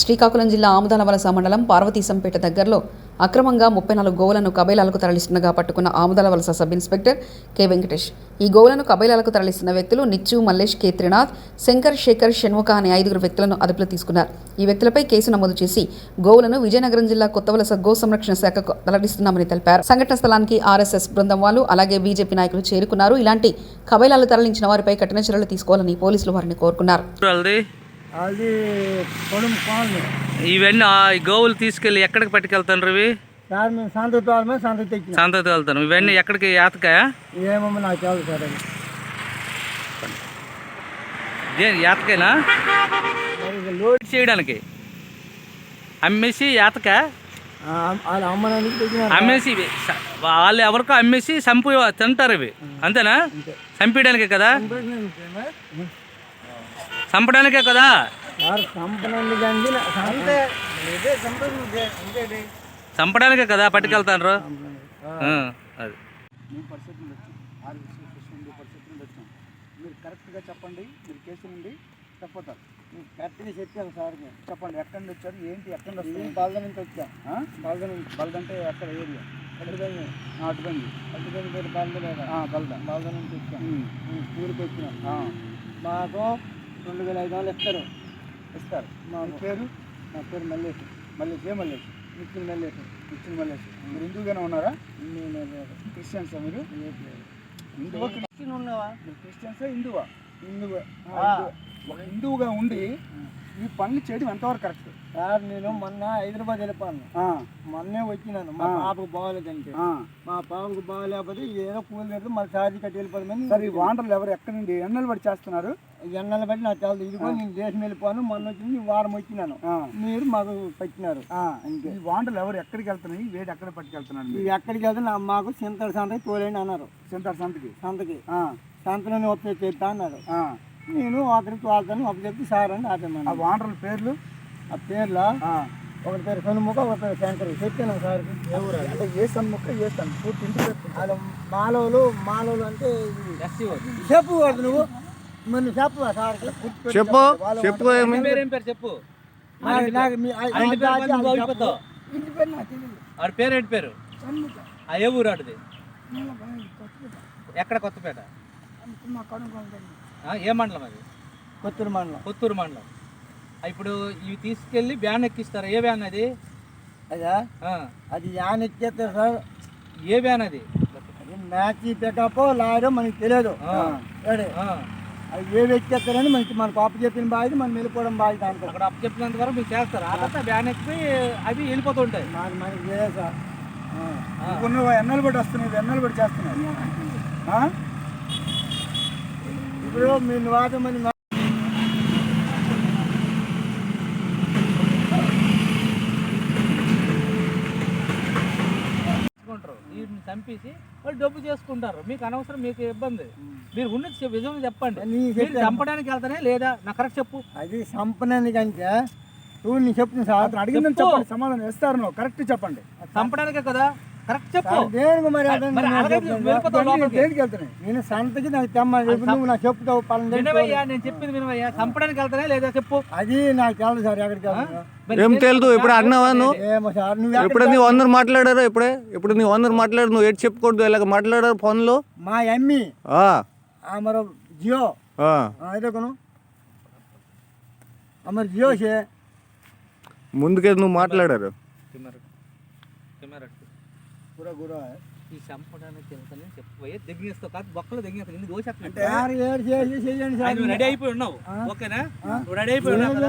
శ్రీకాకుళం జిల్లా ఆముదాల వలస మండలం పార్వతీశంపేట దగ్గరలో అక్రమంగా ముప్పై నాలుగు గోవులను కబైలాలకు తరలిస్తుండగా పట్టుకున్న ఆముదాల వలస సబ్ ఇన్స్పెక్టర్ కె వెంకటేష్. ఈ గోవులను కబైలాలకు తరలిస్తున్న వ్యక్తులు నిచ్చు మల్లేష్ కె త్రినాథ్ శంకర్ శేఖర్ షణ్ముఖ అనే ఐదుగురు వ్యక్తులను అదుపులో తీసుకున్నారు. ఈ వ్యక్తులపై కేసు నమోదు చేసి గోవులను విజయనగరం జిల్లా కొత్త వలస గో సంరక్షణ శాఖకు తరలిస్తున్నామని తెలిపారు. సంఘటన స్థలానికి ఆర్ఎస్ఎస్ బృందం వాళ్ళు అలాగే బీజేపీ నాయకులు చేరుకున్నారు. ఇలాంటి కబైలాలు తరలించిన వారిపై కఠిన చర్యలు తీసుకోవాలని పోలీసులు వారిని కోరుకున్నారు. అది కాలనీ. ఇవన్నీ గోవులు తీసుకెళ్ళి ఎక్కడికి పట్టుకెళ్తాను సార్ మేము సంత తోలమే ఇవన్నీ ఎక్కడికి? యాతకాయ? ఏమో నాకు సార్ అది. లోడ్ చేయడానికి. అమ్మేసి తెచ్చిన అమ్మేసి వాళ్ళు ఎవరికో అమ్మేసి చంపు తింటారు ఇవి. అంతేనా? చంపేయడానికే కదా? చంపడానికే కదా? చంపడానికే కదా పట్టుకెళ్తారు ఆ, అది. మీరు కరెక్ట్గా చెప్పండి మీరు కేసు నుండి చెప్పతారు మీరు కరెక్ట్గా చెప్పాను సార్ మేము చెప్పండి ఎక్కడి నుండి వచ్చారు ఏంటి ఎక్కడి నుండి బలద నుంచి వచ్చాం? బలద నుంచి బల్ద అంటే ఎక్కడ ఏరియా? అడ్డుకొని అటుబండి అడ్డుకొని మీరు బలద లేదా? బల్ద. బలద నుంచి వచ్చాం. ఉమ్. మేము స్కూల్కి వచ్చినాం. ఆ, మాకు రెండు వేల ఐదు వందలు ఇస్తారు. ఇస్తారు మా పేరు? నా పేరు మల్లేష్ మల్లేష్ ఏ మల్లేష్ నిత్యం మల్లేష్ ఇచ్చిన మల్లేష్ మీరు హిందూగానే ఉన్నారా? నేను లేదు క్రిస్టియన్సా మీరు? హిందువా క్రిస్టియన్ ఉన్నావా? మీరు క్రిస్టియన్సా హిందువా? హిందువు. ఆ, హిందువా. ఒక హిందువుగా ఉండి ఈ పనులు చేయడం ఎంతవరకు కరెక్ట్? సార్ నేను మొన్న హైదరాబాద్ వెళ్ళిపోయాను. ఆ, మొన్నే వచ్చినాను. మా ఆ. పాపకు బాగోలేదంటే. ఆ. మా పాపకు బాగోలేకపోతే ఏదో కూలి పెడితే మళ్ళీ ఛార్జీ కట్టి వెళ్ళిపోతామని సరే ఈ వాండర్లు ఎవరు ఎక్కడి నుండి? ఎన్నెలు పడి చేస్తున్నారు? ఎన్నెల బట్టి నాకు తెలుసు ఇదిగో నేను దేశం వెళ్ళిపోను మొన్న వచ్చింది వారం వచ్చినాను. ఆ, మీరు మాకు పెట్టినారు. ఆ, ఈ వాండర్లు ఎవరు ఎక్కడికి వెళ్తున్నాయి? వేడి ఎక్కడ పట్టుకెళ్తున్నారు ఇది మీరు ఎక్కడికి వెళ్తే నా మాకు చింతడు సంతకి తోలేండి అన్నారు. సెంటర్ సంతకి? సంతకి. ఆ, సంతలోనే ఒప్పి చెప్తా అన్నారు. ఆ. నేను ఒకరికి వాళ్ళతో ఒప్పి చెప్తే సార్ అని ఆ ఆపేమన్నాను వాండర్ల పేర్లు? ఆ పేర్లో? ఆ, ఒకటి పేరు సొనుముఖ ఒక పేరు శంకర్. చెప్పాను సార్? ఏ ఊరు అది? అంటే ఏ సన్ముఖ ఏ సన్? పూర్తి ఇంటి పేరు చెప్పు. వాళ్ళు మాలోలు మాలోలు అంటే. చెప్పు నువ్వు. మరి చెప్పు సార్ చెప్పు చెప్పు ఏమి పేరు ఏం పేరు. చెప్పు. ఇంటి పేరు నాకు తెలియదు ఆడి పేరు ఏంటి పేరు? ఆ ఏ ఊరు ఆడిది? ఎక్కడ కొత్తపేట. ఆ, ఏ మండలం అది? కొత్తూరు మండలం. కొత్తూరు మండలం. ఇప్పుడు ఇవి తీసుకెళ్ళి బ్యాన్ ఎక్కిస్తారు? ఏ బ్యాన్ అది? అదా? అది యాన్ ఎక్కేస్తారు సార్ ఏ బ్యాన్ అది? మ్యాచ్ పికప్ లాయర్ మనకి తెలియదు అది ఏవి ఎక్కేస్తారని మనకి మనకు అప్పు చెప్పిన బాధ్యత మనం వెళ్ళిపోవడం బాధ్యత అనుకో అక్కడ అప్పు చెప్పినంత వరకు మీరు చేస్తారు. ఆ తర్వాత బ్యాన్ ఎక్కి అవి వెళ్ళిపోతుంటాయి మనకి మనకి తెలియదు సార్. నువ్వు ఎన్నెలు పడి వస్తున్నావు ఎన్నెలు చేస్తున్నావు ఆ? ఇప్పుడు మీరు వాట మంది చేసుకుంటారు వీటిని చంపేసి వాళ్ళు డబ్బు చేసుకుంటారు. మీకు అనవసరం మీకు ఇబ్బంది. మీరు ఉన్నది నిజం చెప్పండి. నీ మీరు. చంపడానికి వెళ్తానే లేదా? నా కరెక్ట్ చెప్పు. అది సంపన్నానికి అంటే చూడు నేను చెప్తున్నా సార్. అడిగిందని చెప్పు. చెప్పండి. సమాధానం ఇస్తారు నువ్వు. కరెక్ట్ చెప్పండి. చంపడానికే కదా? చెప్పు. అది నాకు సార్ ఏం తెలుదు ఇప్పుడు అన్నావా నువ్వు? ఇప్పుడు నీ ఓనర్ మాట్లాడారు ఇప్పుడే? ఇప్పుడు నీ ఓనర్ మాట్లాడు నువ్వు ఏడు ఇలాగ మాట్లాడారు ఫోన్లో? మా ఎమ్మి. జియో. అయితే జియో ముందుకే నువ్వు మాట్లాడారు. గుర గుర ఈ చంపడానికి వెళ్తానే చెప్పు. దగ్గేస్తావు కాదు బొక్కలు దగ్గేస్తావు ఎందుకు దోష రెడీ అయిపోయి ఉన్నావు. ఓకేనా? రెడీ అయిపోయి ఉన్నావు?